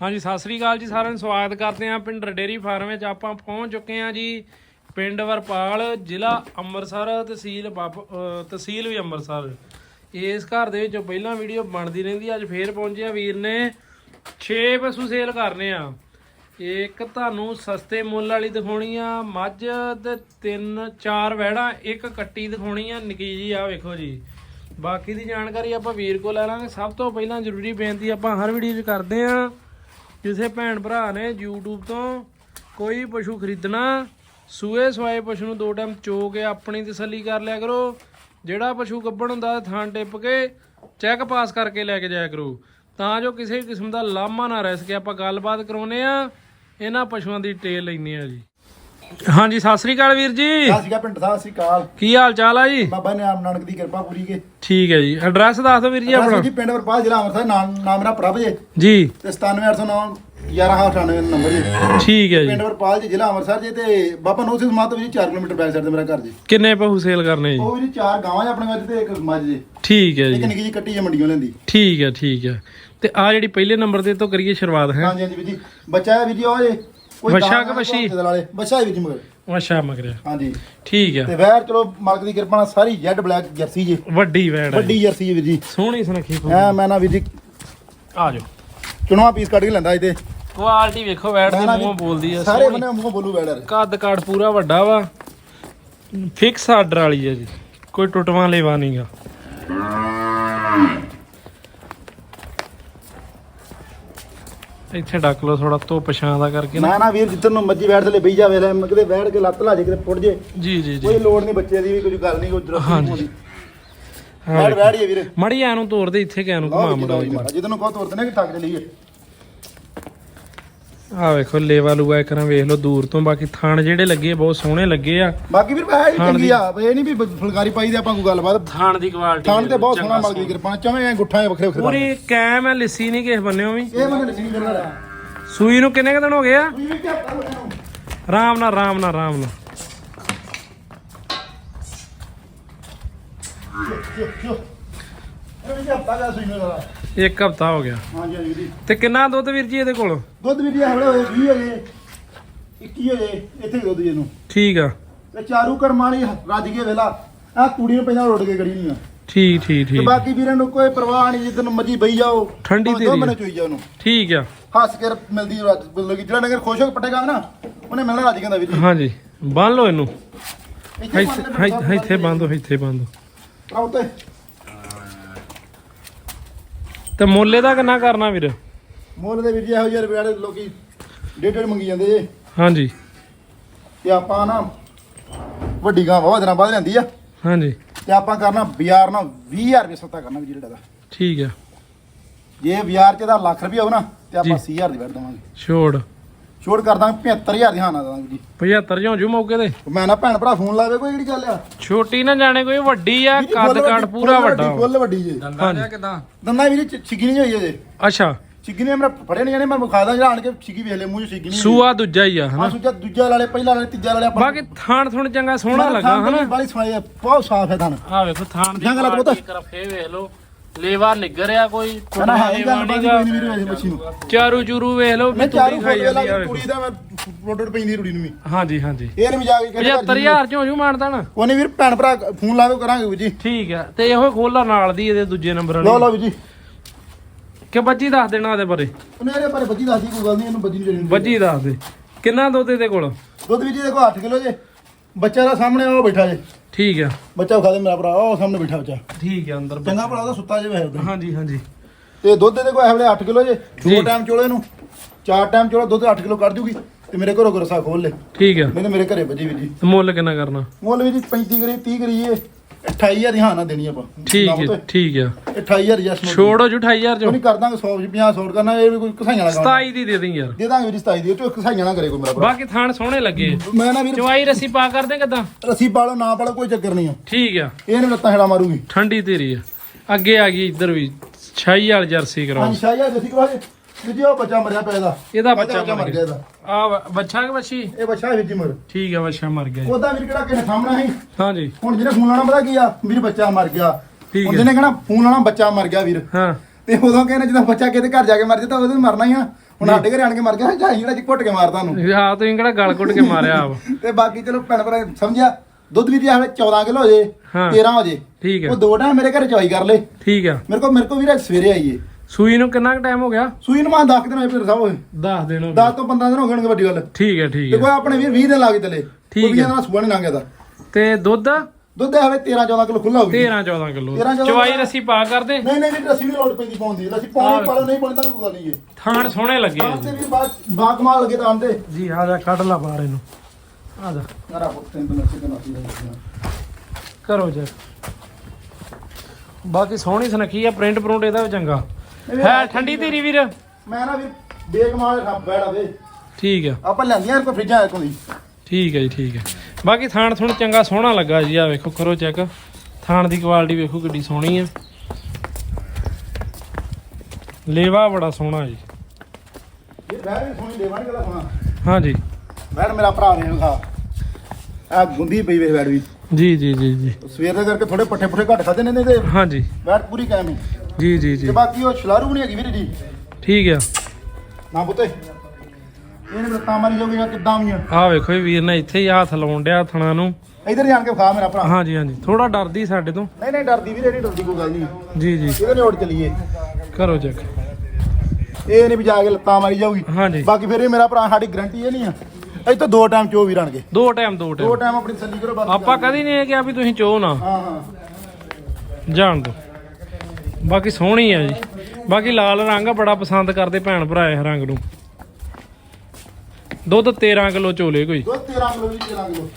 ਹਾਂਜੀ, ਸਤਿ ਸ੍ਰੀ ਅਕਾਲ ਜੀ, ਸਾਰਿਆਂ ਨੂੰ ਸਵਾਗਤ ਕਰਦੇ ਹਾਂ ਪਿੰਡ ਡੇਰੀ ਫਾਰਮ ਵਿੱਚ। ਆਪਾਂ ਪਹੁੰਚ ਚੁੱਕੇ ਹਾਂ ਜੀ ਪਿੰਡ ਵਰਪਾਲ, ਜ਼ਿਲ੍ਹਾ ਅੰਮ੍ਰਿਤਸਰ, ਤਹਿਸੀਲ ਬੱਬ ਤਹਿਸੀਲ ਵੀ ਅੰਮ੍ਰਿਤਸਰ। ਇਸ ਘਰ ਦੇ ਵਿੱਚੋਂ ਪਹਿਲਾਂ ਵੀਡੀਓ ਬਣਦੀ ਰਹਿੰਦੀ ਅੱਜ ਫੇਰ ਪਹੁੰਚੇ ਆ ਵੀਰ ਨੇ। 6 ਪਸ਼ੂ ਸੇਲ ਕਰਨੇ ਆ। ਇੱਕ ਤੁਹਾਨੂੰ ਸਸਤੇ ਮੁੱਲ ਵਾਲੀ ਦਿਖਾਉਣੀ ਆ, ਮੱਝ ਤੇ ਤਿੰਨ ਚਾਰ ਵੈੜਾਂ ਇੱਕ ਕੱਟੀ ਦਿਖਾਉਣੀ ਆ। ਨਿੱਕੀ ਜੀ ਆ ਵੇਖੋ ਜੀ। ਬਾਕੀ ਦੀ ਜਾਣਕਾਰੀ ਆਪਾਂ ਵੀਰ ਕੋਲ ਲੈ ਲਾਂਗੇ। ਸਭ ਤੋਂ ਪਹਿਲਾਂ ਜ਼ਰੂਰੀ ਬੇਨਤੀ ਆਪਾਂ ਹਰ ਵੀਡੀਓ 'ਚ ਕਰਦੇ ਆ ਕਿਸੇ ਭੈਣ ਭਰਾ ਨੇ YouTube ਤੋਂ ਕੋਈ ਪਸ਼ੂ ਖਰੀਦਣਾ, ਸੂਏ ਸਵਾਏ ਪਸ਼ੂ ਨੂੰ ਦੋ ਟਾਈਮ ਚੋ ਕੇ ਆਪਣੀ ਤਸੱਲੀ ਕਰ ਲਿਆ ਕਰੋ। ਜਿਹੜਾ ਪਸ਼ੂ ਗੱਭਣ ਹੁੰਦਾ ਥਾਂ ਟਿੱਪ ਕੇ ਚੈੱਕ ਪਾਸ ਕਰਕੇ ਲੈ ਕੇ ਜਾਇਆ ਕਰੋ। ਤਾਂ ਜੋ ਕਿਸੇ ਵੀ ਕਿਸਮ ਦਾ ਲਾਮਾ ਨਾ ਰਹਿ ਸਕੇ। ਆਪਾਂ ਗੱਲਬਾਤ ਕਰਾਉਨੇ ਆ ਇਹਨਾਂ ਪਸ਼ੂਆਂ ਦੀ ਡਿਟੇਲ ਲੈਣੇ ਆ ਜੀ। ਹਾਂਜੀ ਸਤਿ ਸ੍ਰੀ ਅਕਾਲ ਵੀਰ ਜੀ। ਸਤਿ ਸ਼੍ਰੀ ਅਕਾਲ ਪਿੰਡ ਸਾਹਿਬ ਸ੍ਰੀ ਅਕਾਲ। ਕੀ ਹਾਲ ਚਾਲ ਆ ਜੀ? ਬਾਬਾ ਨਾਮ ਨਾਨਕ ਦੀ ਕਿਰਪਾ ਪੂਰੀ ਕੇ। ਠੀਕ ਹੈ ਜੀ। ਐਡਰੈਸ ਦੱਸ ਦਿਓ ਵੀਰ ਜੀ ਆਪਣਾ। ਜੀ ਪਿੰਡ ਵਰਪਾਲ ਜ਼ਿਲ੍ਹਾ ਅੰਮ੍ਰਿਤਸਰ ਨਾਮ ਨਾਮ ਮੇਰਾ ਪ੍ਰਭ ਜੀ। ਜੀ। ਤੇ 97809 11898 ਨੰਬਰ ਜੀ। ਠੀਕ ਹੈ ਜੀ। ਪਿੰਡ ਵਰਪਾਲ ਜੀ ਜ਼ਿਲ੍ਹਾ ਅੰਮ੍ਰਿਤਸਰ ਜੀ ਤੇ ਬਾਬਾ ਨੋ ਸਿੰਘ ਮਾਤਾ ਜੀ 4 ਕਿਲੋਮੀਟਰ ਬੈਕ ਸਾਈਡ ਤੇ ਮੇਰਾ ਘਰ ਜੀ। ਕਿੰਨੇ ਪਸ਼ੂ ਸੇਲ ਕਰਨੇ ਜੀ? ਉਹ ਵੀ ਚਾਰ ਗਾਵਾਂ ਜੀ ਆਪਣੇ ਵਿੱਚ ਤੇ ਇੱਕ ਮੱਝ ਜੀ। ਠੀਕ ਹੈ ਇੱਕ ਜੀ। ਨਿੱਕੀ ਜੀ ਕੱਟੀ ਜੀ ਮੰਡੀਆਂ ਲੈਂਦੀ। ਠੀਕ ਹੈ ਠੀਕ ਹੈ। ਤੇ ਆ ਜਿਹੜੀ ਪਹਿਲੇ ਨੰਬਰ ਤੇ ਤੋਂ ਕਰੀਏ ਸ਼ੁਰੂਆਤ ਹੈ? ਹਾਂਜੀ ਹਾਂਜੀ ਵੀ ਜੀ। ਬੱਚਾ ਹੈ ਵੀ ਜੀ ਉਹ ਜੀ। ਵੱਛਾ ਕਿ ਵੱਛੀ? ਬੱਚਾ ਹੈ ਵੀ ਜੀ ਮਗਰ। ਅੱਛਾ ਮਗਰਿਆ ਹਾਂਜੀ। ਠੀਕ ਤੇ ਵੈਰ ਚਲੋ ਮਾਲਕ ਦੀ ਕਿਰਪਾ ਨਾਲ ਸਾਰੀ ਜੈਡ ਬਲੈਕ ਜਰਸੀ ਜੀ। ਵੱਡੀ ਵੈੜ ਵੱਡੀ ਜਰਸੀ ਜੀ ਵੀ ਜੀ। ਸੋਹਣੀ ਸੁਨੱਖੀ ਐ ਮੈਂ ਨਾ ਵੀ ਜੀ ਆ ਜਾਓ। ਚੁਣਵਾ ਪੀਸ ਕੱਢ ਕੇ ਲੈਂਦਾ ਇਹ ਤੇ ਕੁਆਲਿਟੀ ਵੇਖੋ ਵੈੜ ਦੀ ਮੂੰਹ ਬੋਲਦੀ ਹੈ ਸਾਰੇ ਸੋਹਣੀ। ਬੰਨੇ ਮੂੰਹ ਬੋਲੂ ਵੈਲਰ ਕੱਦ ਕਾਠ ਪੂਰਾ ਵੱਡਾ ਵਾ। ਫਿਕਸ ਆਰਡਰ ਵਾਲੀ ਹੈ ਜੀ। ਕੋਈ ਟੁੱਟਵਾਂ ਲੈਵਾ ਨਹੀਂਗਾ ਇੱਥੇ ਡੱਕ ਲਓ ਥੋੜਾ ਧੁੱਪ ਛਾਂ ਦਾ ਕਰਕੇ ਨਾ। ਨਾ ਵੀਰ ਜਿੱਧਰ ਨੂੰ ਮੱਜੀ ਬੈਠ ਥਲੇ ਬਈ ਜਾਵੇ ਲੈ ਕਿਤੇ ਬੈਠ ਕੇ ਲੱਤ ਲਾ ਜੇ ਕਿਤੇ ਪੁੱਟ ਜੇ। ਜੀ ਜੀ ਜੀ। ਕੋਈ ਲੋੜ ਨਹੀਂ ਬੱਚੇ ਦੀ ਵੀ ਕੋਈ ਗੱਲ ਨਹੀਂ ਕੋਈ ਹਾਂਜੀ। ਨਹੀਂ ਹਾਂ। ਬੈਠ ਬੈਠ ਜੇ ਵੀਰੇ। ਮੜੀ ਨੂੰ ਤੋੜ ਦੇ ਇੱਥੇ ਕਿਆ ਨੂੰ ਘੁਮਾ ਮੜਾ ਜਿੱਧਰ ਨੂੰ ਕਹੋ ਤੋਰਦੇ ਨੇ ਕਿ ਠੱਗ ਚਲੀਏ ਆ ਵੇਖੋ ਲੇਵਾ ਲੂਆ ਨਾ ਵੇਖ ਲਓ ਦੂਰ ਤੋਂ ਬਾਕੀ ਥਣ ਜਿਹੜੇ ਲੱਗੇ ਬਹੁਤ ਸੋਹਣੇ ਲੱਗੇ ਆ। ਬਾਕੀ ਵੀਰ ਵੈਸੇ ਹੀ ਖਾਣ ਚੰਗੀ ਦੀ- ਆ ਇਹ ਨਹੀਂ ਵੀ ਫੁਲਕਾਰੀ ਪਾਈ ਦੇ ਆਪਾਂ ਕੋਈ ਗੱਲਬਾਤ। ਥਣ ਦੀ ਕੁਆਲਿਟੀ ਥਾਣ ਤੇ ਬਹੁਤ ਸੋਹਣਾ ਮਲਕੀ ਕਿਰਪਾ ਨਾਲ, ਚਵੇਂ ਐ ਗੁੱਠਾਂ ਵੱਖਰੇ ਵੱਖਰੇ ਪੂਰੀ ਕੈਮ ਹੈ ਲਿੱਸੀ ਨਹੀਂ ਕਿਸ ਬੰਨਿਓ ਵੀ। ਇਹ ਬੰਦੇ ਨਹੀਂ ਕਰਦਾ ਸੂਈ ਨੂੰ ਕਿੰਨੇ ਕੁ ਦਿਨ ਹੋ ਗਏ ਆ? ਵੀ ਵੀ। ਆਰਾਮ ਨਾਲ ਆਰਾਮ ਨਾਲ ਆਰਾਮ ਨਾਲ। ਇਹ ਵੀ ਹਫਤਾ ਦਾ ਸੂਈ ਮੇਰਾ। ਇੱਕ ਹਫਤਾ ਹੋ ਗਿਆ। ਹਾਂਜੀ ਹਾਂਜੀ ਵੀਰ ਤੇ ਕਿੰਨਾ ਦੁੱਧ ਵੀਰ ਜੀ ਇਹਦੇ ਕੋਲ? ਦੁੱਧ ਵੀ ਹਵਲੇ ਹੋਏ 20 ਹੋਏ 21 ਹੋਏ ਇੱਥੇ ਦੁੱਧ ਜੀ ਨੂੰ ਠੀਕ ਆ। ਤੇ ਚਾਰੂ ਕਰਮ ਵਾਲੀ ਰੱਜ ਕੇ ਵੇਲਾ। ਆ ਨੂੰ ਪਹਿਲਾਂ ਉੱਡ ਕੇ ਗੜੀ ਨਹੀਂ ਆ ਠੀਕ ਠੀਕ ਤੇ ਠੀਕ। ਬਾਕੀ ਵੀਰਾਂ ਨੂੰ ਕੋਈ ਪਰਵਾਹ ਨਹੀਂ ਜਿੱਦਨ ਮਰਜ਼ੀ ਬਈ ਜਾਓ ਠੰਡੀ ਭਾਵੇਂ ਦੋ ਤੇਰੀ ਆ। ਮਹੀਨੇ ਚੋਈ ਜਾਓ ਉਹਨੂੰ। ਠੀਕ ਆ। ਹੱਸ ਕੇ ਮਿਲਦੀ ਰੱਜ ਮਤਲਬ ਕਿ ਜਿਹੜਾ ਨਗਰ ਖੁਸ਼ ਹੋ ਕੇ ਪਟੇਗਾ ਨਾ ਉਹਨੇ ਮਿਲਣਾ ਰੱਜ ਕਹਿੰਦਾ ਵੀਰ ਜੀ। ਹਾਂਜੀ ਬੰਨ ਲਓ ਇਹਨੂੰ। ਇੱਥੇ ਇੱਥੇ ਇੱਥੇ- ਇੱਥੇ ਬੰਦ ਇੱਥੇ ਬੰਦ ਆਉ ਤੇ ਮੁੱਲੇ ਦਾ ਕਿੰਨਾ ਕਰਨਾ ਵੀਰ? ਮੁੱਲ ਦੇ ਵੀਰ ਜੀ ਇਹੋ ਜਿਹੇ ਰੁਪਏ ਵਾਲੇ ਲੋਕੀ ਡੇਢ ਡੇਢ ਮੰਗੀ ਜਾਂਦੇ ਜੇ। ਹਾਂਜੀ। ਤੇ ਆਪਾਂ ਨਾ ਵੱਡੀ ਗਾਂ ਬਹੁਤ ਦਿਨਾਂ ਬਾਅਦ ਲੈਂਦੀ ਆ। ਹਾਂਜੀ। ਤੇ ਆਪਾਂ ਕਰਨਾ ਬਾਜ਼ਾਰ ਨਾਲ 20000 ਰੁਪਏ ਸਸਤਾ ਕਰਨਾ ਵੀਰ ਜਿਹੜਾ ਦਾ ਠੀਕ ਆ। ਜੇ ਬਾਜ਼ਾਰ ਚ ਦਾ ਲੱਖ ਰੁਪਏ ਹੋਊ ਨਾ ਤੇ ਆਪਾਂ ਜੀ। 80000 ਦੀ ਵੜ ਦਵਾਂਗੇ। ਛੋੜ। ਛੋੜ ਕਰ ਦਾਂਗੇ 75000 ਦੀ ਹਾਂ ਨਾ ਦਵਾਂਗੇ ਜੀ। 75 ਜਿਉਂ ਜੂ ਮੌਕੇ ਤੇ? ਮੈਂ ਨਾ ਭੈਣ ਭਰਾ ਫੋਨ ਲਾਵੇ ਕੋਈ ਕਿਹੜੀ ਗੱਲ ਆ। ਛੋਟੀ ਨਾ ਜਾਣੇ ਕੋਈ ਵੱਡੀ ਆ ਵੀਰ ਜੀ, ਕੱਦ ਫੁੱਲ ਕਾਠ ਵੱਡੀ- ਪੂਰਾ ਫੁੱਲ ਵੱਡਾ। ਫੁੱਲ ਵੱਡੀ ਜੀ। ਹਾਂਜੀ। ਦੰਦਾਂ ਵੀਰ ਜੀ ਛਿੱਗੀ ਨਹੀਂ ਹੋਈ ਅਜੇ। ਅੱਛਾ। ਛਿੱਗੀ ਨੇ ਮੇਰਾ ਫੜੇ ਨਹੀਂ ਜਾਣੇ ਮੈਂ ਵਿਖਾ ਦਾਂ ਜਿਹੜਾ ਆਣ ਕੇ ਛਿੱਗੀ ਵੇਖ ਲੈ ਮੂੰਹ 'ਚ ਛਿੱਗੀ ਨਹੀਂ ਸੂਆ ਦੂਜਾ ਹੀ ਆ ਹਾਂ ਸੁਜਾ ਦੂਜਾ ਲਾਲੇ ਪਹਿਲਾ ਲਾਲੇ ਤੀਜਾ ਲਾਲੇ ਆਪਾਂ। ਬਾਕੀ ਥਾਣ ਥੁਣ ਚੰਗਾ ਸੋਹਣਾ ਲੱਗਾ ਹਨਾ? ਬਾਲੀ ਸਵਾਈ ਆ, ਬਹੁਤ ਸਾਫ਼ ਹੈ ਥਣ। ਆ ਵੇਖੋ ਥਾਣ ਦੀ ਜੰਗ ਲੱਗ ਕੁਆਲਿਟੀ ਕਰਫੇ ਵੇਖ ਲਓ। ਲੇਵਾ ਨਿੱਗਰ ਆ ਕੋਈ ਨਾ ਹੈ ਗੱਲ। ਕੋਈ ਨਹੀਂ ਵੀਰ ਵੈਸੇ ਬੱਚੀ ਨੂੰ। ਚਾਰੂ ਚੂਰੂ ਵੇਖ ਲਓ ਵੀ ਮੈਂ ਚਾਰੂ ਖਾਈ ਫੋਟੋ ਜਾਂਦੀ ਆ ਲਾ। ਕੁੜੀ ਦਾ ਮੈਂ ਰੋਡਰ ਪੈਂਦੀ ਕੁੜੀ ਨੂੰ ਵੀ। ਹਾਂਜੀ ਹਾਂਜੀ। ਇਹ ਨਹੀਂ ਕੇ ਘਰ ਜੀ 75000 ਚੋਂ ਜੂ ਮਾਨਤਾ ਨਾ। ਉਹਨੇ ਵੀਰ ਭੈਣ ਭਰਾ ਫੋਨ ਲਾਵੇ ਕਰਾਂਗੇ ਵੀਰ ਜੀ। ਠੀਕ ਆ ਤੇ ਇਹੋ ਖੋਲਾ ਨਾਲ ਦੀ ਇਹਦੇ ਦੂਜੇ ਨੰਬਰ ਲਓ ਵਾਲੀ ਲਓ ਵੀਰ ਜੀ। ਕਿ ਬੱਜੀ ਦੱਸ ਦੇਣਾ ਇਹਦੇ ਬਾਰੇ? ਉਹਨੇ ਇਹਦੇ ਬਾਰੇ ਬੱਜੀ ਦੱਸਦੀ ਕੋਈ ਗੱਲ ਨਹੀਂ ਇਹਨੂੰ ਬੱਜੀ ਨਹੀਂ ਜਰੀ ਬੱਜੀ ਦੱਸ ਦੇ। ਕਿੰਨਾ ਦੁੱਧ ਇਹਦੇ ਕੋਲ? ਦੁੱਧ ਵੀਰ ਜੀ ਦੇਖੋ 8 ਕਿਲੋ ਜੇ। ਬੱਚਾ ਦਾ ਸਾਹਮਣੇ ਉਹ ਬੈਠਾ ਜੇ। ਠੀਕ ਆ। ਬੱਚਾ ਵਿਖਾ ਦੇ ਮੇਰਾ ਭਰਾ ਉਹ ਸਾਹਮਣੇ ਬੈਠਾ ਬੱਚਾ। ਠੀਕ ਆ ਅੰਦਰ ਚੰਗਾ ਭਲਾ ਉਹਦਾ ਸੁੱਤਾ ਜੇ ਵੈਸੇ। ਹਾਂਜੀ ਹਾਂਜੀ। ਤੇ ਦੁੱਧ ਇਹਦੇ ਕੋਲ ਇਹ ਵੇਲੇ 8 ਕਿਲੋ ਜੇ। ਦੋ ਟਾਈਮ ਚੋਲੇ ਨੂੰ ਚਾਰ ਟਾਈਮ ਚੋਲਾ ਦੁੱਧ 8 ਕਿਲੋ ਕੱਢ ਜੂਗੀ ਤੇ ਮੇਰੇ ਘਰੋਂ ਗਰਸਾ ਖੋਲ ਲੈ। ਠੀਕ ਆ। ਨਹੀਂ ਤੇ ਮੇਰੇ ਘਰੇ ਬੱਜੀ ਵੀ ਜੀ। ਮੁੱਲ ਕਿੰਨਾ ਕਰਨਾ? ਮੁੱਲ ਵੀ ਜੀ 35 ਕਰੀ 30 ਕਰੀਏ। 28000 ਦੀ ਹਾਂ ਨਾ ਦੇਣੀ ਆਪਾਂ। ਠੀਕ ਨਾਮ ਹੈ ਤੇ। ਠੀਕ ਆ 28000 ਜਸ ਨੂੰ ਛੋੜੋ ਜੂ 28000 ਚੋਂ। ਨਹੀਂ ਕਰ ਦਾਂਗੇ 100 50 100 ਕਰਨਾ ਇਹ ਵੀ ਕੋਈ ਕਸਾਈਆਂ ਵਾਲਾ ਕੰਮ 27 ਦੀ ਦੇ ਦੇਂ ਯਾਰ। ਦੇ ਦਾਂਗੇ ਵੀਰ 27 ਦੀ। ਉਹ ਚੋਂ ਕਸਾਈਆਂ ਨਾ ਕਰੇ ਕੋਈ ਮੇਰਾ ਭਰਾ। ਬਾਕੀ ਥਾਣ ਸੋਹਣੇ ਲੱਗੇ। ਮੈਂ ਨਾ ਵੀਰ ਚਵਾਈ ਰੱਸੀ ਪਾ ਕਰਦੇ ਕਿਦਾਂ? ਰੱਸੀ ਪਾਲੋ ਨਾ ਪਾਲੋ ਕੋਈ ਚੱਕਰ ਨਹੀਂ ਆ। ਠੀਕ ਆ। ਇਹ ਨੇ ਲੱਤਾਂ ਹੇੜਾ ਮਾਰੂਗੀ। ਠੰਡੀ ਤੇਰੀ ਆ। ਅੱਗੇ ਆ ਗਈ ਇੱਧਰ ਵੀ। ਛਾਈ ਵਾਲ ਜਰਸੀ ਕਰਾਓ। ਹਾਂਜੀ ਜਸੀ ਕਰਾ ਦੇ ਜੀ ਉਹ ਬੱਚਾ ਮਰਿਆ ਪਿਆ ਇਹਦਾ ਇਹਦਾ ਬੱਚਾ ਮਰ ਗਿਆ ਇਹਦਾ। ਆ ਬੱਚਾ ਕਿ ਬੱਚੀ? ਇਹ ਬੱਚਾ ਵੀਰ ਜੀ ਮਰ। ਠੀਕ ਆ ਬੱਚਾ ਮਰ ਗਿਆ ਜੀ। ਉਹਦਾ ਵੀਰ ਕਿਹੜਾ ਕਿਸੇ ਸਾਹਮਣਾ ਸੀ? ਹਾਂਜੀ। ਹੁਣ ਜਿਹਨੇ ਫੋਨ ਲਾਣਾ ਪਤਾ ਕੀ ਆ? ਵੀਰ ਬੱਚਾ ਮਰ ਗਿਆ। ਠੀਕ ਹੈ। ਜਿਹਨੇ ਕਹਣਾ ਫੋਨ ਲਾਣਾ ਬੱਚਾ ਮਰ ਗਿਆ ਵੀਰ। ਹਾਂ। ਤੇ ਉਦੋਂ ਕਹਿੰਦੇ ਜਦੋਂ ਬੱਚਾ ਕਿਤੇ ਘਰ ਜਾ ਕੇ ਮਰ ਜਾਂਦਾ ਉਹਦੇ ਮਰਨਾ ਹੀ ਆ। ਹੁਣ ਸਾਡੇ ਘਰੇ ਆਣ ਕੇ ਮਰ ਗਿਆ ਜਾਂ ਜਿਹੜਾ ਜੀ ਘੁੱਟ ਕੇ ਮਾਰਦਾ ਉਹਨੂੰ। ਆ ਤੁਸੀਂ ਕਿਹੜਾ ਗਲ ਘੁੱਟ ਕੇ ਮਾਰਿਆ ਆਪ। ਤੇ ਬਾਕੀ ਚਲੋ ਭੈਣ ਭਰਾ ਸਮਝਿਆ? ਦੁੱਧ ਵੀ ਦੀ ਹਾਲੇ 14 ਕਿਲੋ ਹੋ ਜੇ ਹਾਂ। 13 ਹੋ ਜੇ। ਠੀਕ ਹੈ। ਉਹ ਦੋ ਟਾਈਮ ਮੇਰੇ ਘਰੇ ਚਵਾਈ ਕਰ ਲੈ ਠੀਕ ਆ ਮੇਰੇ ਕੋ ਮੇਰੇ ਕੋ ਵੀਰੇ ਸਵੇਰੇ ਆਈਏ ਸੂਈ ਨੂੰ ਕਿੰਨਾ ਕੁ ਟਾਈਮ ਹੋ ਗਿਆ? ਸੂਈ ਨੂੰ ਮਾਂ 10 ਦਿਨ ਹੋਏ ਫਿਰ ਸਾਹਿਬ ਹੋਏ। ਦੱਸ ਦਿਨ ਹੋ 10 ਤੋਂ 15 ਦਿਨ ਹੋ ਗਏ ਵੱਡੀ ਗੱਲ। ਠੀਕ ਹੈ ਠੀਕ ਤੇ ਹੈ ਕੋਈ ਆਪਣੇ ਵੀਰ 20 ਦਿਨ ਲਾ ਕੇ ਚਲੇ ਠੀਕ ਹੈ। ਇਹਨਾਂ ਸੂਆ ਨਹੀਂ ਲੰਘਿਆ ਦਾ ਤੇ ਦੁੱਧ? ਦੁੱਧ ਹਵੇ 13 14 ਕਿਲੋ ਖੁੱਲਾ ਹੋ ਗਿਆ। 13 14 ਕਿਲੋ। 13 14 ਚਵਾਈ ਰੱਸੀ ਪਾ ਕਰਦੇ? ਨਹੀਂ ਨਹੀਂ ਨਹੀਂ ਰੱਸੀ ਵੀ ਲੋੜ ਪੈਂਦੀ ਪਾਉਂਦੀ ਰੱਸੀ ਪਾਉਣੀ ਪਾਲੋ ਨਹੀਂ ਤਾਂ ਕੋਈ ਗੱਲ ਨਹੀਂ ਥਾਣ ਸੋਹਣੇ ਲੱਗੇ ਆ ਤਾਂ। ਤੇ ਵੀ ਬਾਗ ਬਾਗ ਮਾਲ ਲੱਗੇ ਤਾਂ ਤੇ। ਜੀ ਆ ਜਾ ਕੱਢ ਲਾ ਬਾਹਰ ਇਹਨੂੰ। ਆ ਜਾ। ਮੇਰਾ ਪੁੱਤ ਤੈਨੂੰ ਸਿੱਧਾ ਨਾਸੀ ਦਾ ਕਰੋ ਜੀ। ਬਾਕੀ ਸੋਹਣੀ ਸੁਨੱਖੀ ਆ ਪ੍ਰਿੰਟ ਪ੍ਰਿੰਟ ਇਹਦਾ ਵੀ ਚੰਗਾ। ਹੈ ਠੰਡੀ ਤੇਰੀ ਵੀਰ? ਮੈਂ ਨਾ ਵੀ ਬੇਕਮਾਲ ਰੱਬ ਬੈੜਾ ਵੇ ਠੀਕ ਆ। ਆਪਾਂ ਲੈਂਦੀਆਂ ਕੋ ਫਰਿੱਜਾਂ ਕੋਲ ਦੀ। ਠੀਕ ਹੈ ਜੀ ਠੀਕ ਹੈ ਬਾਕੀ ਥਾਣ ਥੁਣ ਚੰਗਾ ਸੋਹਣਾ ਲੱਗਾ ਜੀ ਆ ਵੇਖੋ ਕਰੋ ਚੈੱਕ। ਥਾਣ ਦੀ ਕੁਆਲਿਟੀ ਵੇਖੋ ਕਿੱਡੀ ਸੋਹਣੀ ਆ। ਲੇਵਾ ਬੜਾ ਸੋਹਣਾ ਜੀ। ਇਹ ਬੈੜ ਵੀ ਸੋਹਣੀ ਦੇਵਾਂ ਨਹੀਂ ਕਦਾ ਸੋਹਣਾ ਹਾਂਜੀ ਬੈੜ ਮੇਰਾ ਭਰਾ ਨੇ ਵਿਖਾ ਆ ਗੁੰਦੀ ਪਈ ਵੇ ਬੈੜ ਵੀ। ਜੀ ਜੀ ਜੀ ਜੀ। ਸਵੇਰ ਦੇ ਕਰਕੇ ਥੋੜੇ ਪੱਠੇ ਪੁੱਠੇ ਘੱਟ ਖਾਦੇ ਨੇ ਤੇ। ਹਾਂਜੀ ਬੈੜ ਪੂਰੀ ਕਾਇਮ ਹੈ ਜੀ ਜੀ ਜੀ। ਬਾਕੀ ਉਹ ਛਲਾਰੂ ਨਹੀਂ ਹੈਗੀ ਵੀਰੇ ਜੀ। ਠੀਕ ਆ। ਨਾ ਪੁੱਤੇ ਇਹਨੇ ਲੱਤਾਂ ਮਾਰੀ ਜਾਊਗੀ ਕਿੱਦਾਂ ਵੀ ਆ ਆ ਵੇਖੋ ਇਹ ਵੀਰ ਨੇ ਇੱਥੇ ਹੀ ਹੱਥ ਲਾਉਣ ਡਿਆ ਥਣਾ ਨੂੰ। ਇਧਰ ਜਾਣ ਕੇ ਵਿਖਾ ਮੇਰਾ ਭਰਾ। ਹਾਂਜੀ ਹਾਂਜੀ। ਥੋੜਾ ਡਰਦੀ ਸਾਡੇ ਤੋਂ। ਨਹੀਂ ਨਹੀਂ ਡਰਦੀ ਵੀਰੇ ਨਹੀਂ ਡਰਦੀ ਕੋਈ ਗੱਲ ਨਹੀਂ ਜੀ ਜੀ। ਇਹਦੇ ਨੇ ਚਲੀਏ। ਕਰੋ ਚੈੱਕ ਇਹ ਨਹੀਂ ਵੀ ਜਾ ਕੇ ਲੱਤਾਂ ਮਾਰੀ ਜਾਊਗੀ। ਹਾਂਜੀ। ਬਾਕੀ ਫਿਰ ਇਹ ਮੇਰਾ ਭਰਾ ਸਾਡੀ ਗਰੰਟੀ ਇਹ ਨਹੀਂ ਆ। ਇਹ ਤਾਂ ਦੋ ਟਾਈਮ ਚੋ ਵੀ ਰਣਗੇ ਦੋ ਟਾਈਮ ਦੋ ਦੋ ਟਾਈਮ ਟਾਈਮ ਆਪਣੀ ਤਸੱਲੀ ਕਰੋ ਬਸ ਆਪਾਂ ਕਦੀ ਨਹੀਂ ਇਹ ਕਿਹਾ ਵੀ ਤੁਸੀਂ ਚੋ ਨਾ। ਹਾਂ ਹਾਂ। ਜਾਣ ਦੋ ਬਾਕੀ ਸੋਹਣੀ ਆ ਜੀ। ਬਾਕੀ ਲਾਲ ਰੰਗ ਬੜਾ ਪਸੰਦ ਕਰਦੇ ਭੈਣ ਭਰਾ ਇਹ ਰੰਗ ਨੂੰ। ਦੁੱਧ 13 ਕਿਲੋ ਚੋਲੇ ਕੋਈ। ਦੋ 13 ਕਿਲੋ ਵੀ 13 ਕਿਲੋ।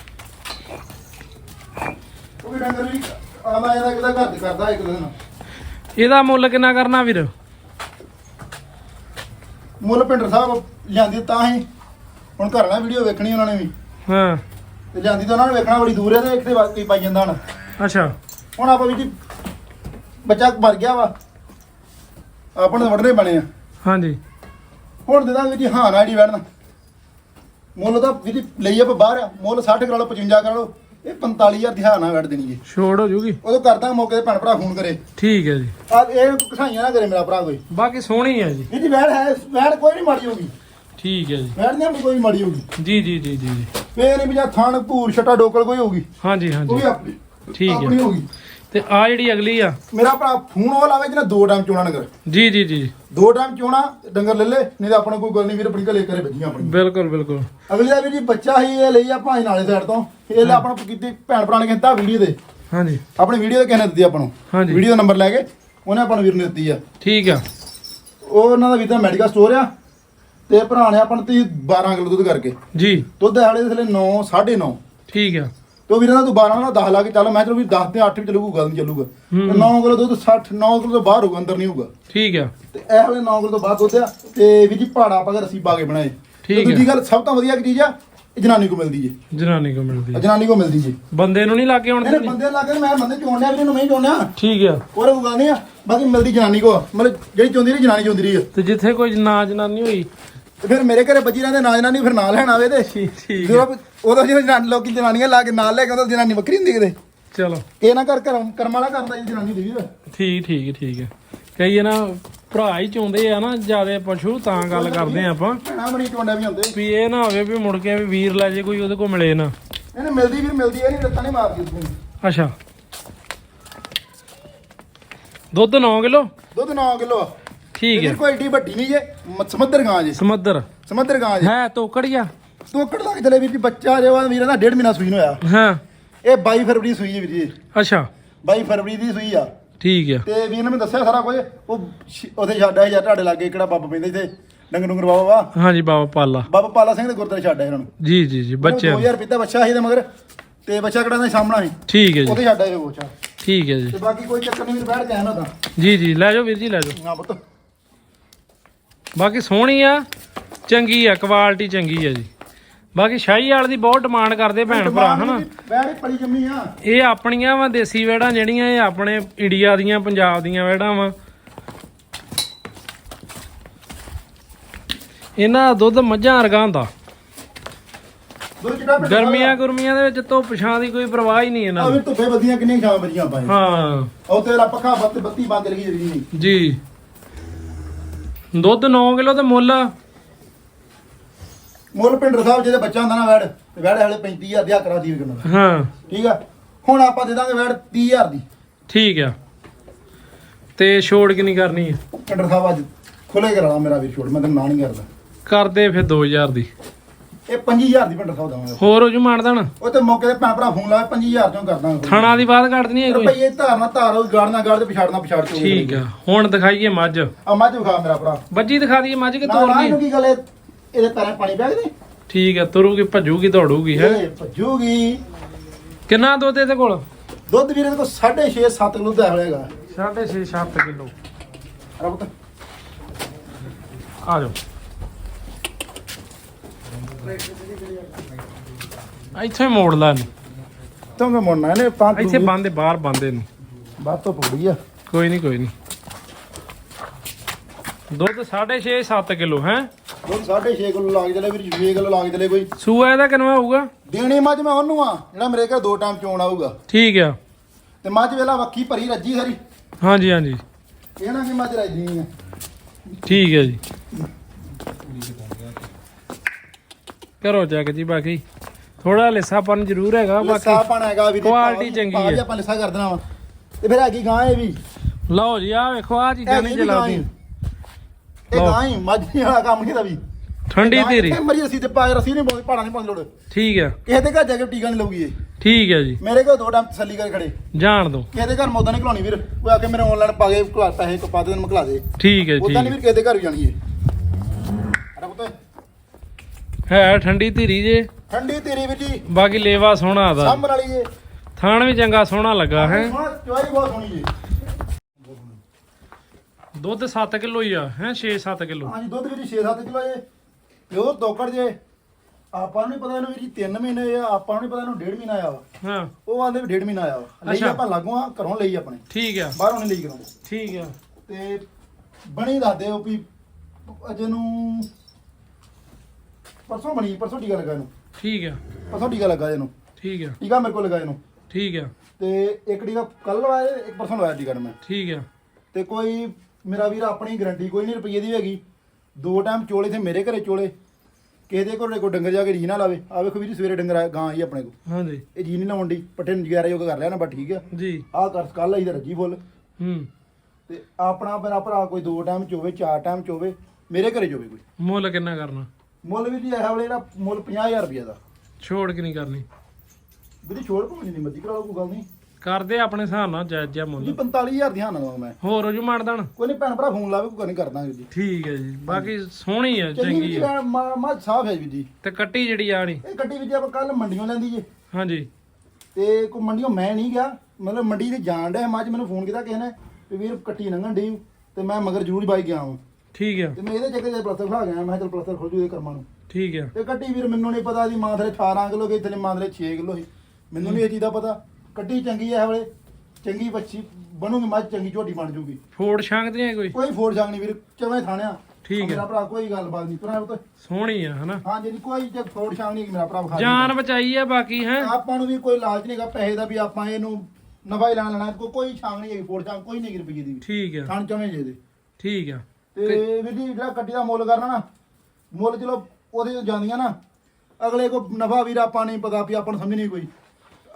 ਉਹ ਵੀ ਡੰਗਰ ਵੀ ਆਉਂਦਾ ਇਹਦਾ ਕਿਦਾ ਘਰ ਚ ਕਰਦਾ ਇੱਕ ਦਿਨ। ਇਹਦਾ ਮੁੱਲ ਕਿੰਨਾ ਕਰਨਾ ਵੀਰ? ਮੁੱਲ ਪਿੰਡਰ ਸਾਹਿਬ ਲਿਆਂਦੀ ਤਾਂ ਹੀ। ਹੁਣ ਘਰ ਨਾਲ ਵੀਡੀਓ ਵੇਖਣੀ ਉਹਨਾਂ ਨੇ ਵੀ। ਹਾਂ। ਤੇ ਜਾਂਦੀ ਤਾਂ ਉਹਨਾਂ ਨੇ ਵੇਖਣਾ ਬੜੀ ਦੂਰ ਹੈ ਤੇ ਇੱਕ ਤੇ ਬਾਕੀ ਪਾਈ ਜਾਂਦਾ ਹੁਣ। ਅੱਛਾ। ਹੁਣ ਆਪਾਂ ਵੀ ਜੀ ਬੱਚਾ ਮਰ ਗਿਆ ਵਾ। ਆਪਾਂ ਨੂੰ ਤਾਂ ਵੱਢਣੇ ਬਣੇ ਆ। ਹਾਂਜੀ। ਹੁਣ ਦੇ ਦਾਂਗੇ ਜੀ ਹਾਂ ਨਾ ਜੀ ਵੜਨਾ। ਮੁੱਲ ਤਾਂ ਵੀ ਜੀ ਲਈ ਆਪਾਂ ਬਾਹਰ ਆ। ਮੁੱਲ 60 ਕਰਾ ਲਓ 55 ਕਰਾ ਲਓ। ਇਹ 45000 ਦੀ ਹਾਂ ਨਾ ਵੜ ਦੇਣੀ ਜੀ ਛੋੜ ਹੋ ਜੂਗੀ। ਉਦੋਂ ਕਰਦਾ ਮੌਕੇ ਤੇ ਭੈਣ ਭਰਾ ਫੋਨ ਕਰੇ। ਠੀਕ ਹੈ ਜੀ। ਆ ਇਹ ਕਸਾਈਆਂ ਨਾ ਕਰੇ ਮੇਰਾ ਭਰਾ ਕੋਈ। ਬਾਕੀ ਸੋਹਣੀ ਹੈ ਜੀ। ਇਹ ਜੀ ਵੈੜ ਹੈ ਵੈੜ ਕੋਈ ਨਹੀਂ ਮਾੜੀ ਹੋਗੀ ਠੀਕ ਹੈ ਜੀ। ਵੈੜ ਨਹੀਂ ਆਪਣੀ ਕੋਈ ਮਾੜੀ ਹੋਗੀ ਜੀ ਜੀ ਜੀ ਜੀ ਫੇਰ ਨਹੀਂ ਵੀ ਜਾਂ ਥਣ ਭੂਰ ਛਟਾ ਡੋਕਲ ਕੋਈ ਹੋਗੀ ਹਾਂਜੀ ਉਹ ਹਾਂਜੀ ਵੀ ਆਪਣੀ ਠੀਕ ਹੈ। ਆਪਣੀ ਹੋਗੀ ਤੇ ਆ ਜਿਹੜੀ ਅਗਲੀ ਆ। ਮੇਰਾ ਭਰਾ ਫੋਨ ਉਹ ਲਾਵੇ ਜਿਹਨੇ ਦੋ ਟਾਈਮ ਚੋਣਾ ਨਗਰ ਜੀ ਜੀ ਜੀ। ਦੋ ਟਾਈਮ ਚੋਣਾ ਡੰਗਰ ਲੈ ਲੈ ਨਹੀਂ ਤਾਂ ਆਪਣਾ ਕੋਈ ਗੱਲ ਨਹੀਂ ਵੀਰ ਆਪਣੀ ਘਲੇ ਕਰੇ ਬੱਜੀਆਂ ਆਪਣੀ ਬਿਲਕੁਲ ਬਿਲਕੁਲ। ਅਗਲੀ ਦਾ ਵੀ ਜੀ ਬੱਚਾ ਹੀ ਇਹ ਲਈ ਆ ਭਾਈ ਨਾਲੇ ਸਾਈਡ ਤੋਂ। ਇਹ ਲੈ ਆਪਣਾ ਕੀਤੀ ਭੈਣ ਭਰਾ ਨੇ ਕਹਿੰਦਾ ਵੀਡੀਓ ਦੇ। ਹਾਂਜੀ। ਆਪਣੀ ਵੀਡੀਓ ਦੇ ਕਿਹਨੇ ਦਿੱਤੀ ਆਪਾਂ ਨੂੰ। ਹਾਂਜੀ। ਵੀਡੀਓ ਦਾ ਨੰਬਰ ਲੈ ਕੇ ਉਹਨੇ ਆਪਾਂ ਨੂੰ ਵੀਰ ਨੇ ਦਿੱਤੀ ਆ। ਠੀਕ ਆ। ਉਹ ਉਹਨਾਂ ਦਾ ਵੀਰ ਦਾ ਮੈਡੀਕਲ ਸਟੋਰ ਆ ਤੇ ਭਰਾ ਨੇ ਆਪਾਂ ਨੂੰ ਤੀ 12 ਕਿਲੋ ਦੁੱਧ ਕਰਕੇ। ਜੀ। ਦੁੱਧ ਹਾਲੇ ਥਲੇ 9 9.5 ਠੀਕ ਆ। ਤੇ ਉਹ ਵੀਰਾਂ ਦਾ ਤੂੰ 12 ਨਾਲ 10 ਲਾ ਕੇ ਚੱਲ ਮੈਂ ਚਲੋ ਵੀ 10 ਤੇ 8 ਵੀ ਚੱਲੂਗਾ ਗੱਲ ਨਹੀਂ ਚੱਲੂਗਾ। 9 ਕਿਲੋ ਦੁੱਧ 60 9 ਕਿਲੋ ਤੋਂ ਬਾਹਰ ਹੋਊਗਾ ਅੰਦਰ ਨਹੀਂ ਹੋਊਗਾ। ਠੀਕ ਆ। ਤੇ ਇਹ ਵਾਲੇ 9 ਕਿਲੋ ਤੋਂ ਬਾਅਦ ਦੁੱਧ ਆ ਤੇ ਵੀ ਜੀ ਪਹਾੜਾ ਆਪਾਂ ਕੇ ਰਸੀ ਪਾ ਕੇ ਬਣਾਏ। ਠੀਕ ਤੇ ਦੂਜੀ। ਗੱਲ ਸਭ ਤੋਂ ਵਧੀਆ ਚੀਜ਼ ਆ ਇਹ ਜਨਾਨੀ ਕੋ ਮਿਲਦੀ ਜੇ। ਜਨਾਨੀ ਕੋ ਮਿਲਦੀ ਆ। ਜਨਾਨੀ ਕੋ ਮਿਲਦੀ ਜੇ। ਬੰਦੇ ਨੂੰ ਨਹੀਂ ਲੱਗੇ ਹੁਣ ਇਹਨੇ ਬੰਦੇ ਲਾ ਕੇ ਮੈਂ ਬੰਦੇ ਚੋਣਿਆ ਵੀ ਇਹਨੂੰ ਨਹੀਂ ਚੋਣਿਆ ਠੀਕ ਆ। ਗੱਲ ਨਹੀਂ ਆ ਬਾਕੀ ਮਿਲਦੀ ਜਨਾਨੀ ਕੋ ਆ। ਮਤਲਬ ਜਿਹੜੀ ਚੋਂਦੀ ਰਹੀ ਜਨਾਨੀ ਚੋਂਦੀ ਰਹੀ ਆ। ਤੇ ਜਿੱਥੇ ਕੋਈ ਨਾ ਜਨਾਨੀ ਹੋਈ। ਤੇ ਫਿਰ ਮੇਰੇ ਘਰੇ ਬੱਜੀ ਰਹਿੰਦੇ ਨਾ ਜਨਾਨੀ ਫਿਰ ਨਾਲ ਲੈਣ ਆਵੇ ਤੇ। ਠੀਕ ਠੀਕ ਜਦੋਂ ਉਦੋਂ ਜਿਹੜੇ ਜਨਾਨੀ ਲੋਕੀ ਜਨਾਨੀਆਂ ਲਾ ਕੇ ਨਾਲ ਲੈ ਕੇ ਆਉਂਦੇ ਜਨਾਨੀ ਵੱਖਰੀ ਹੁੰਦੀ ਕਿਤੇ? ਚਲੋ। ਇਹ ਨਾ ਕਰ ਕਰਮ ਕਰਮ ਵਾਲਾ ਕਰਦਾ ਜੀ ਜਨਾਨੀ ਦੀ ਵੀਰ। ਠੀਕ ਠੀਕ ਠੀਕ ਹੈ। ਕਈ ਇਹ ਨਾ ਭਰਾ ਹੀ ਚਾਹੁੰਦੇ ਆ ਨਾ ਜਿਆਦੇ ਪਸ਼ੂ ਤਾਂ ਗੱਲ ਕਰਦੇ ਆ ਆਪਾਂ। ਭੈਣਾ ਬਣੀ ਚੋਂਡਾ ਵੀ ਹੁੰਦੇ। ਵੀ ਇਹ ਨਾ ਹੋਵੇ ਵੀ ਮੁੜ ਕੇ ਵੀ ਵੀਰ ਲੈ ਜੇ ਕੋਈ ਉਹਦੇ ਕੋਲ ਮਿਲੇ ਨਾ। ਇਹਨੇ ਮਿਲਦੀ ਵੀਰ ਮਿਲਦੀ ਇਹ ਨਹੀਂ ਲੱਤਾਂ ਨਹੀਂ ਮਾਰਦੀ ਤੂੰ ਅੱਛਾ। ਦੁੱਧ 9 ਕਿਲੋ? ਦੁੱਧ 9 ਕਿਲੋ। ਠੀਕ ਹੈ। ਕੋਈ ਏਡੀ ਵੱਡੀ ਨਹੀਂ ਜੇ ਸਮੁੰਦਰ ਗਾਂ ਜੇ। ਸਮੁੰਦਰ। ਸਮੁੰਦਰ ਗਾਂ ਜੇ। ਹੈ ਤੋਕੜੀਆ ਤੋਕੜ ਲੱਗ ਚਲੇ ਵੀਰ ਜੀ ਬੱਚਾ ਜੇ ਵਾ ਵੀਰ ਦਾ ਡੇਢ ਮਹੀਨਾ ਸੂਈ ਨੂੰ ਹੋਇਆ। ਹਾਂ। ਇਹ 22 ਫਰਵਰੀ ਸੂਈ ਹੈ ਵੀਰ ਜੀ। ਅੱਛਾ। 22 ਫਰਵਰੀ ਦੀ ਸੂਈ ਆ। ਠੀਕ ਹੈ ਤੇ ਵੀਰ ਨੇ ਮੈਨੂੰ ਦੱਸਿਆ ਸਾਰਾ ਕੁਝ ਉਹ ਸ਼- ਉੱਥੇ ਆਇਆ ਯਾਰ ਤੁਹਾਡੇ ਲਾਗੇ ਕਿਹੜਾ ਬਾਬਾ ਪੈਂਦਾ ਇੱਥੇ ਡੰਗਰ ਡੰਗਰ ਬਾਬਾ ਵਾ। ਹਾਂਜੀ ਬਾਬਾ ਪਾਲਾ। ਬਾਬਾ ਪਾਲਾ ਸਿੰਘ ਦੇ ਗੁਰਦੁਆਰੇ ਆਇਆ ਇਹਨਾਂ ਨੂੰ। ਜੀ ਜੀ ਜੀ ਬੱਚੇ 2000 ਰੁਪਏ ਦਾ ਬੱਚਾ ਸੀ ਤੇ ਮਗਰ ਤੇ ਬੱਚਾ ਕਿਹੜਾ ਦਾ ਸਾਹਮਣਾ ਸੀ। ਠੀਕ ਹੈ ਜੀ। ਉਹਦੇ ਆਇਆ ਉਹ ਬੱਚਾ। ਠੀਕ ਹੈ ਜੀ। ਤੇ ਬਾਕੀ ਕੋਈ ਚੱਕਰ ਨਹੀਂ ਵੀਰ ਬੈਠ ਆਇਆ ਨਾ ਤਾਂ। ਜੀ ਜੀ ਲੈ ਜਾਓ ਵੀਰ ਜੀ ਲੈ ਜਾਓ। ਹਾਂ ਪੁੱਤ। ਬਾਕੀ ਸੋਹਣੀ ਆ ਚੰਗੀ ਆ ਕੁਆਲਿਟੀ ਚੰਗੀ ਆ ਜੀ। ਬਾਕੀ ਸ਼ਾਹੀ ਵਾਲ ਦੀ ਬਹੁਤ ਡਿਮਾਂਡ ਕਰਦੇ ਭੈਣ ਭਰਾ ਹਨਾ? ਜੰਮੀ ਆ। ਇਹ ਆਪਣੀਆਂ ਵਾ ਦੇਸੀ ਵੈੜਾਂ ਜਿਹੜੀਆਂ ਇਹ ਆਪਣੇ ਇੰਡੀਆ ਦੀਆਂ ਪੰਜਾਬ ਦੀਆਂ ਵੈੜਾਂ ਵਾ। ਇਹਨਾਂ ਦਾ ਦੁੱਧ ਮੱਝਾਂ ਵਰਗਾ ਹੁੰਦਾ। ਗਰਮੀਆਂ ਗੁਰਮੀਆਂ ਦੇ ਵਿੱਚ ਧੁੱਪ ਛਾਂ ਦੀ ਕੋਈ ਪਰਵਾਹ ਹੀ ਨਹੀਂ ਇਹਨਾਂ ਨੂੰ ਧੁੱਪੇ ਵਧੀਆਂ ਕਿੰਨੀਆਂ ਛਾਂ ਵਧੀਆਂ ਪਾਏ ਹਾਂ। ਉਹ ਤੇਰਾ ਪੱਖਾ ਬੱਤੀ ਬੱਤੀ ਬੰਦ ਲੱਗੀ ਰਹੀ ਜੀ। ਦੁੱਧ 9 ਕਿਲੋ ਤੇ ਮੁੱਲ ਮੁੱਲ ਪਿੰਡਰ ਸਾਹਿਬ ਜਿਹਦੇ ਬੱਚਾ ਹੁੰਦਾ ਨਾ ਵੈੜ ਤੇ ਵੈੜ ਹਲੇ 35000 ਦੀ ਆਕਰਾ ਦੀ। ਵਿਕਣਾ ਹਾਂ। ਠੀਕ ਆ? ਹੁਣ ਆਪਾਂ ਦੇ ਦਾਂਗੇ ਵੈੜ 30000 ਦੀ। ਠੀਕ ਆ। ਤੇ ਛੋੜ ਕਿੰਨੀ ਕਰਨੀ ਹੈ ਪਿੰਡਰ ਸਾਹਿਬ ਅੱਜ ਖੁੱਲੇ ਕਰਾਣਾ ਮੇਰਾ ਵੀਰ ਛੋੜ ਮੈਂ ਤੈਨੂੰ ਨਾ ਨਹੀਂ ਕਰਦਾ। ਕਰਦੇ ਫਿਰ 2000 ਦੀ। ਇਹ 25000 ਦੀ ਪਿੰਡਰ ਸਾਹਿਬ ਦਵਾਂਗੇ। ਹੋਰ ਹੋ ਜੂ ਮਾਨਦਣ ਉਹ ਤੇ ਮੌਕੇ ਤੇ ਭੈਣ ਭਰਾ ਫੋਨ ਲਾਵੇ 25000 ਚੋਂ ਕਰ ਦਾਂਗੇ। ਥਣਾ ਦੀ ਬਾਤ ਕੱਢਣੀ ਹੈ ਕੋਈ? ਰੁਪਈਏ ਧਾਰਨਾ ਧਾਰ ਗਾੜਨਾ ਗਾੜ ਤੇ ਪਿਛਾੜਨਾ ਪਿਛਾੜ ਚੋ ਠੀਕ ਆ। ਹੁਣ ਦਿਖਾਈਏ ਮੱਝ। ਆ ਮੱਝ ਵਿਖਾ ਮੇਰਾ ਭਰਾ। ਬੱਜੀ ਦਿਖਾ ਦਈਏ ਮੱਝ ਕਿ ਨਾ ਨਾ ਕੀ ਗੱਲ ਹੈ? ਇਹਦੇ ਪੈਰਾਂ 'ਚ ਪਾਣੀ ਪੈ ਗਿਆ ਠੀਕ ਆ ਤੁਰੂਗੀ ਭੱਜੂਗੀ ਦੌੜੂਗੀ ਹੈ? ਇਹ ਭੱਜੂਗੀ। ਕਿੰਨਾ ਦੁੱਧ ਇਹਦੇ ਕੋਲ? ਦੁੱਧ ਵੀਰੇ ਕੋਲ 6.5 7 ਕਿਲੋ ਦਾ ਹੋਏਗਾ 6.5 7 ਕਿਲੋ। ਰਬ ਆ ਜਾਓ। ਇੱਥੇ ਮੋੜ ਲਾ ਇਹਨੂੰ। ਤੋਂ ਕਿ ਮੁੰਨਾ ਇਹਨੇ ਪੰਜ ਇੱਥੇ ਬੰਦੇ ਬਾਹਰ ਬੰਦੇ ਨੂੰ ਬਾਤ ਤੋਂ ਪੂਰੀ ਆ। ਕੋਈ ਨਹੀਂ ਕੋਈ ਨਹੀਂ ਦੁੱਧ 6.5 7 ਕਿਲੋ ਹੈ? ਦੁੱਧ 6.5 ਕਿਲੋ ਲੱਗ ਜਲੇ ਵੀਰ 6 ਕਿਲੋ ਲੱਗ ਜਲੇ ਕੋਈ। ਸੂਆ ਇਹਦਾ ਕਿੰਨਾ ਹੋਊਗਾ? ਦੇਣੀ ਮੱਝ ਮੈਂ ਉਹਨੂੰ ਆ ਜਿਹੜਾ ਮੇਰੇ ਘਰ ਦੋ ਟਾਈਮ ਚੋਣ ਆਊਗਾ। ਠੀਕ ਆ। ਤੇ ਮੱਝ ਵੇਲਾ ਵੱਖੀ ਭਰੀ ਰੱਜੀ ਸਾਰੀ। ਹਾਂਜੀ ਹਾਂਜੀ। ਇਹ ਨਾ ਕਿ ਮੱਝ ਰੱਜੀ ਆ। ਠੀਕ ਹੈ ਜੀ। ਕਰੋ ਚੈੱਕ ਜੀ ਬਾਕੀ। ਥੋੜਾ ਲਿਸਾਪਨ ਜ਼ਰੂਰ ਹੈਗਾ ਬਾਕੀ ਪਾਣਾ ਹੈਗਾ ਵੀਰ ਕੁਆਲਿਟੀ ਚੰਗੀ ਹੈ। ਆਪਾਂ ਲਿਸਾ ਕਰ ਦੇਣਾ ਵਾ। ਤੇ ਫਿਰ ਹੈਗੀ ਗਾਂ ਇਹ ਵੀ। ਲਓ ਜੀ ਆ ਵੇਖੋ ਆ ਚੀਜ਼ਾਂ ਨਹੀਂ ਵੀ। ਚਲਾਉਂਦੀ ਇਹ ਲਓ। ਗਾਂ ਹੀ ਮੱਝ ਵਾਲਾ ਕੰਮ ਨਹੀਂ ਦਾ ਵੀ। ਠੰਡੀ ਧੀਰੀ ਮਰੀ ਰਸੀ ਤੇ ਪਾ ਕੇ ਰਸੀ ਨਹੀਂ ਪਾਉਂਦੀ ਪਹਾੜਾਂ ਨਹੀਂ ਪਾਉਂਦੀ ਲੋੜ। ਠੀਕ ਆ। ਕਿਸੇ ਦੇ ਘਰ ਜਾ ਕੇ ਟੀਕਾ ਨਹੀਂ ਲਊਗੀ ਇਹ। ਠੀਕ ਹੈ ਜੀ। ਮੇਰੇ ਕੋਲ ਦੋ ਟਾਈਮ ਤਸੱਲੀ ਕਰ ਖੜੇ। ਜਾਣ ਦੋ। ਕਿਸੇ ਦੇ ਘਰ ਮੌਦਾ ਨਹੀਂ ਘਲਾਉਣੀ ਵੀਰ। ਉਹ ਆ ਕੇ ਮੇਰੇ ਆਨਲਾਈਨ ਪਾ ਕੇ ਘਲਾ ਪੈਸੇ ਕੋ ਪਾ ਦੇ ਮੈਂ ਘਲਾ ਦੇ। ਠੀਕ ਹੈ ਉਦਾਂ ਨਹੀਂ ਠੀਕ। ਵੀਰ ਕਿਸੇ ਦੇ ਘਰ ਵੀ ਜਾਣੀ ਏ ਅਰੇ ਪੁੱਤ। ਹੈ ਠੰਡੀ ਧੀਰੀ ਜੇ। ਠੰਡੀ ਤੇਰੀ ਵੀਰ ਜੀ। ਬਾਕੀ ਲੇਵਾ ਸੋਹਣਾ ਆਦਾ ਸਾਂਭਣ ਵਾਲੀ ਏ ਥਾਣ ਵੀ ਚੰਗਾ ਸੋਹਣਾ ਲੱਗਾ ਹੈ। ਸੋਹਣਾ ਚੁਆਈ ਬਹੁਤ ਸੋਹਣੀ ਏ ਦੁੱਧ 7 ਕਿਲੋ ਹੀ ਆ ਹੈ 6-7 ਕਿਲੋ। ਹਾਂਜੀ ਦੁੱਧ ਵੀਰ 6-7 ਕਿਲੋ ਏ ਪਿਓ ਤੋਕੜ ਜੇ ਆਪਾਂ ਨੂੰ ਨਹੀਂ ਪਤਾ ਇਹਨੂੰ ਵੀਰ ਜੀ 3 ਮਹੀਨੇ ਆ ਆਪਾਂ ਨੂੰ ਨਹੀਂ ਪਤਾ ਇਹਨੂੰ 1.5 ਮਹੀਨਾ ਆਇਆ ਵਾ। ਹਾਂ। ਉਹ ਆਂਦੇ ਵੀ 1.5 ਮਹੀਨਾ ਆਇਆ ਵਾ। ਲਈ। ਆਪਾਂ ਲਾਗੋਂ ਆ ਘਰੋਂ ਲਈ ਆਪਣੇ। ਠੀਕ ਆ। ਬਾਹਰੋਂ ਨਹੀਂ ਲਈ ਕਰਾਉਂਦੇ ਠੀਕ ਆ। ਤੇ ਬਣੀ ਦੱਸਦੇ ਹੋ ਵੀ ਅਜੇ ਨੂੰ ਪਰਸੋਂ ਬਣੀ ਪਰਸੋਂ ਟੀਕਾ ਲੱਗਾ ਇਹਨੂੰ। ਠੀਕ ਆ। ਪਰਸੋਂ ਟੀਕਾ ਲੱਗਾ ਇਹਨੂੰ। ਠੀਕ ਆ। ਟੀਕਾ ਮੇਰੇ ਕੋਲ ਲੱਗਾ ਇਹਨੂੰ। ਠੀਕ ਆ। ਤੇ ਇੱਕ ਟੀਕਾ ਕੱਲ ਲਵਾਇਆ ਇੱਕ ਪਰਸੋਂ ਲਵਾਇਆ ਟੀਕਾ ਮੈਂ। ਠੀਕ ਆ। ਤੇ ਕੋਈ ਮੇਰਾ ਵੀਰ ਆਪਣੀ ਗਰੰਟੀ ਕੋਈ ਨਹੀਂ ਰੁਪਈਏ ਦੀ ਹੈਗੀ। ਦੋ ਟਾਈਮ ਚੋਲੇ ਤੇ ਮੇਰੇ ਘਰੇ ਚੋਲੇ। ਕਿਸੇ ਦੇ ਘਰੇ ਕੋਈ ਡੰਗਰ ਜਾ ਕੇ ਰੀ ਨਾ ਲਾਵੇ। ਆ ਵੇਖੋ ਵੀਰ ਸਵੇਰੇ ਡੰਗਰ ਆਇਆ ਗਾਂ ਆਈ ਆਪਣੇ ਕੋਲ। ਹਾਂਜੀ। ਇਹ ਜੀ ਨਹੀਂ ਲਾਉਣ ਦੀ ਪੱਠੇ ਨੂੰ ਜਗਾਰਾ ਯੋਗ ਕਰ ਲਿਆ ਨਾ ਬਸ ਠੀਕ ਆ। ਜੀ। ਆਹ ਕਰ ਕੱਲ ਆਈ ਤੇ ਰੱਜੀ ਫੁੱਲ। ਹੂੰ। ਤੇ ਆਪਣਾ ਮੇਰਾ ਭਰਾ ਕੋਈ ਦੋ ਟਾਈਮ ਚੋਵੇ ਚਾਰ ਟਾਈਮ ਚੋਵੇ ਮੇਰੇ ਘਰੇ ਚੋਵੇ ਕੋਈ। ਮੁੱਲ ਕਿੰਨਾ ਕਰਨਾ? ਮੁੱਲ ਵੀ ਜੀ ਇਹ ਵਾਲੇ ਜਿਹੜਾ ਮੁੱਲ 50000 ਰੁਪਏ ਦਾ। ਛੋੜ ਕਿ ਨਹੀਂ ਕਰਨੀ। ਵੀਰੇ ਛੋੜ ਭਾਵੇਂ ਨਹੀਂ ਮਰਜ਼ੀ ਕਰਾ ਲਓ ਕੋਈ ਗੱਲ ਨਹੀਂ। ਕਰਦੇ ਆਪਣੇ ਹਿਸਾਬ ਨਾਲ ਜਾਇਜ਼ ਜਿਹਾ ਜੀ ਮੁੱਲ 45000 ਦੀ ਹਾਂ ਨਾ ਮੈਂ। ਹੋਰ ਹੋ ਜੂ ਮਾਨਦਣ ਕੋਈ ਨਹੀਂ ਭੈਣ ਭਰਾ ਫੋਨ ਲਾਵੇ ਕੋਈ ਨਹੀਂ ਕਰਦਾ ਜੀ। ਠੀਕ ਹੈ ਜੀ ਬਾਕੀ ਸੋਹਣੀ ਆ ਚੰਗੀ ਜੀ ਆ ਮਾ ਸਾਫ਼ ਹੈ ਜੀ ਜੀ। ਤੇ ਕੱਟੀ ਜਿਹੜੀ ਆਣੀ ਇਹ ਗੱਡੀ ਵਿੱਚ ਆਪਾਂ ਕੱਲ ਮੰਡੀੋਂ ਲੈਂਦੀ ਜੇ। ਹਾਂਜੀ। ਤੇ ਕੋ ਮੰਡੀੋਂ ਮੈਂ ਨਹੀਂ ਗਿਆ। ਮਤਲਬ ਮੰਡੀ ਤੇ ਜਾਣ ਡਿਆ ਮੱਝ ਮੈਨੂੰ ਫੋਨ ਕੀਤਾ ਕਿਸੇ ਨੇ ਵੀ ਵੀਰ ਕੱਟੀ ਲੰਘਣ ਡਈ। ਤੇ ਮੈਂ ਮਗਰ ਜ਼ਰੂਰ ਬਾਈ ਗਿਆ ਹਾਂ ਠੀਕ ਆ ਤੇ ਮੈਂ ਇਹਦੇ ਜੱਗੇ ਦੇ ਪਲਸਤਰ ਖਾ ਗਿਆ ਮੈਂ ਚੱਲ ਪਲਸਤਰ ਖੋਲ ਜੂ ਇਹਦੇ ਕਰਮਾਂ ਨੂੰ। ਠੀਕ ਆ ਤੇ ਕੱਟੀ ਵੀਰ ਮੈਨੂੰ ਨਹੀਂ ਪਤਾ ਦੀ ਮਾਂ ਥਲੇ 18 ਕਿਲੋ ਗਈ ਥਲੇ ਮਾਂ ਥਲੇ 6 ਕਿਲੋ ਸੀ। ਮੈਨੂੰ ਨਹੀਂ ਇਹ ਚੀਜ਼ ਦਾ ਪਤਾ। ਕੱਟੀ ਚੰਗੀ ਹੈ ਹਵਲੇ ਚੰਗੀ ਬੱਚੀ ਬਣੂਗੀ ਮੱਝ ਚੰਗੀ ਝੋਟੀ ਬਣ ਜੂਗੀ। ਫੋੜ ਛਾਂਗਦੇ ਆ ਕੋਈ? ਕੋਈ ਫੋੜ ਜਾਂਗ ਨਹੀਂ ਵੀਰ ਕਿਵੇਂ ਥਾਣਿਆ। ਠੀਕ ਹੈ। ਮੇਰਾ ਭਰਾ ਕੋਈ ਗੱਲਬਾਤ ਨਹੀਂ ਭਰਾ ਪੁੱਤ। ਸੋਹਣੀ ਆ ਹਨਾ? ਹਾਂ ਜੀ ਕੋਈ ਜੇ ਫੋੜ ਛਾਂਗ ਨਹੀਂ ਮੇਰਾ ਭਰਾ ਜਾਨ ਬਚਾਈ ਆ ਬਾਕੀ ਹੈ? ਆਪਾਂ ਨੂੰ ਵੀ ਕੋਈ ਲਾਲਚ ਨਹੀਂਗਾ ਪੈਸੇ ਦਾ ਵੀ ਆਪਾਂ ਇਹਨੂੰ ਨਫਾ ਹੀ ਲੈਣਾ ਲੈਣਾ ਕੋਈ ਕੋਈ ਛਾਂਗ ਨਹੀਂ ਹੈਗੀ ਫੋੜ ਛਾਂਗ ਕੋਈ ਨਹੀਂ ਰੁਪਈਏ ਦੀ ਠੀਕ ਆ। ਖਾਣ ਚਾਵੇਂ ਜੇ ਦੇ। ਠੀਕ ਆ। ਤੇ ਵੀਰ ਜੀ ਜਿਹੜਾ ਕੱਟੀ ਦਾ ਮੁੱਲ ਕਰਨਾ ਨਾ ਮੁੱਲ ਚਲੋ ਉਹਦੇ ਤੋਂ ਜਾਂਦੀਆਂ ਨਾ। ਅਗਲੇ ਕੋ ਨਫਾ ਵੀਰ ਆਪਾਂ ਨਹੀਂ ਪਤਾ ਵੀ ਆਪਾਂ ਨੂੰ ਸਮਝ ਨਹੀਂ ਕੋਈ।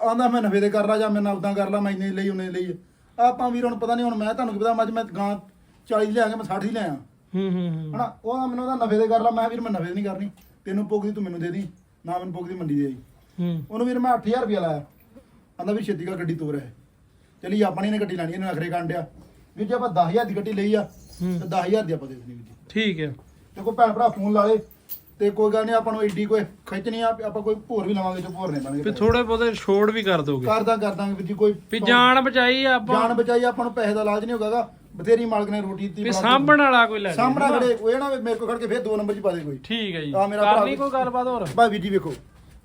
ਆਂਦਾ ਮੈਂ ਦੇ ਕਰ ਲਾ ਜਾਂ ਮੈਂ ਨਫਦਾਂ ਕਰ ਲਾ ਮੈਂ ਇੰਨੇ ਲਈ ਉਹਨੇ ਲਈ। ਆਪਾਂ ਵੀਰ ਹੁਣ ਪਤਾ ਨਹੀਂ ਹੁਣ ਮੈਂ ਤੁਹਾਨੂੰ ਕੀ ਪਤਾ ਮੱਝ ਮੈਂ ਗਾਂ 40 ਦੀ ਲਿਆ ਕੇ ਮੈਂ 60 ਦੀ ਲਿਆ ਹੂੰ ਹੂੰ ਹੂੰ। ਹਨਾ ਉਹ ਮੈਨੂੰ ਉਹਦਾ ਦੇ ਕਰ ਲਾ ਮੈਂ ਵੀਰ ਮੈਂ ਦੀ ਨਹੀਂ ਕਰਨੀ। ਤੈਨੂੰ ਪੁੱਗਦੀ ਤੂੰ ਮੈਨੂੰ ਦੇ ਦੀ। ਨਾ ਮੈਨੂੰ ਪੁੱਗਦੀ ਮੰਡੀ ਦੇ ਆਈ। ਹੂੰ। ਉਹਨੂੰ ਵੀਰ ਮੈਂ 8000 ਰੁਪਇਆ ਲਾਇਆ। ਆਂਦਾ ਵੀ ਛੇਤੀ ਕਰ ਗੱਡੀ ਤੋਰ ਹੈ ਚਲੀ ਆਪਣੀ ਨੇ ਗੱਡੀ ਲੈਣੀ ਇਹਨੇ ਅਖਰੇ ਕਾਂਡਿਆ ਵੀਰ ਜੇ ਆਪਾਂ 10000 ਦੀ ਗੱਡੀ ਲਈ ਆ ਹੂੰ। ਤੇ 10000 ਦੀ ਆਪਾਂ ਦੇ ਦੇਣੀ ਵੀਰ ਜੀ। ਠੀਕ ਆ ਤੇ ਕੋਈ ਭੈਣ ਭਰਾ ਫੋਨ ਲਾ ਲੇ। ਤੇ ਕੋਈ ਗੱਲ ਨਹੀਂ ਆਪਾਂ ਨੂੰ ਏਡੀ ਕੋਈ ਖਿੱਚ ਨਹੀਂ ਆ ਆਪਾਂ ਕੋਈ ਭੋਰ ਵੀ ਲਵਾਂਗੇ ਤੇ ਭੋਰ ਨਹੀਂ ਵੀ ਬਣਾਂਗੇ ਥੋੜੇ ਬਹੁਤੇ ਛੋੜ ਵੀ ਕਰ ਦੋਗੇ। ਕਰਦਾ ਕਰਦਾਂਗੇ ਜੀ ਕੋਈ ਵੀ ਜਾਨ ਬਚਾਈ ਆਪਾਂ। ਜਾਨ ਬਚਾਈ ਆਪਾਂ ਨੂੰ ਪੈਸੇ ਦਾ ਲਾਜ ਨਹੀਂ ਹੋਗਾਗਾ। ਬਥੇਰੀ ਮਾਲਕ ਨੇ ਰੋਟੀ ਦਿੱਤੀ ਵੀ ਸਾਂਭਣ ਵਾਲਾ ਕੋਈ ਲੈ। ਸਾਹਮਣਾ ਖੜੇ ਉਹ ਇਹ ਨਾ ਵੀ ਮੇਰੇ ਕੋਲ ਖੜ ਕੇ ਫੇਰ ਦੋ ਨੰਬਰ 'ਚ ਪਾ ਦੇ ਕੋਈ। ਠੀਕ ਹੈ ਜੀ। ਆ ਮੇਰਾ ਭਰਾ ਕਰਨੀ ਕੋਈ ਗੱਲਬਾਤ ਹੋਰ? ਬਾ ਵੀਰ ਜੀ ਵੇਖੋ।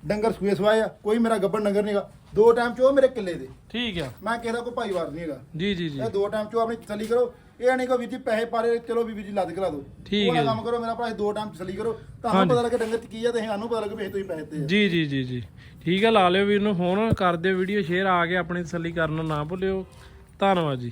ਡੰਗਰ ਸੂਏ ਸਵਾਏ ਆ ਕੋਈ ਮੇਰਾ ਗੱਬਰ ਡੰਗਰ ਨਹੀਂਗਾ ਦੋ ਟਾਈਮ 'ਚ ਉਹ ਮੇਰੇ ਕਿੱਲੇ ਦੇ। ਠੀਕ ਆ। ਮੈਂ ਕਿਸੇ ਦਾ ਕੋਈ ਭਾਈਵਾਰ ਨਹੀਂ ਹੈਗਾ। ਜੀ ਜੀ ਜੀ। ਇਹ ਦੋ ਟਾਈਮ 'ਚ ਆਪਣੀ ਤਸੱਲੀ ਕਰੋ। ਇਹ ਨਹੀਂ ਕੋ ਵੀਰ ਜੀ ਪੈਸੇ ਪਾਰੇ ਚਲੋ ਵੀ ਵੀਰ ਜੀ ਲੱਦ ਕਰਾ ਦਿਓ। ਠੀਕ ਹੈ ਕੰਮ ਕਰੋ ਮੇਰਾ ਭਰਾ ਦੋ ਟਾਈਮ ਤਸੱਲੀ ਕਰੋ। ਤੁਹਾਨੂੰ। ਪਤਾ ਲੱਗੇ ਡੰਗਰ 'ਚ ਕੀ ਆ ਤੇ ਸਾਨੂੰ ਪਤਾ ਲੱਗੇ ਵੀ ਤੁਸੀਂ ਪੈਸੇ ਤੇ ਜੀ ਜੀ ਜੀ ਜੀ। ਠੀਕ ਹੈ ਲਾ ਲਿਓ ਵੀਰ ਨੂੰ ਫੋਨ ਕਰ ਦਿਓ ਵੀਡੀਓ ਸ਼ੇਅਰ ਆ ਕੇ ਆਪਣੀ ਤਸੱਲੀ ਕਰਨਾ ਨਾ ਭੁੱਲਿਓ। ਧੰਨਵਾਦ ਜੀ।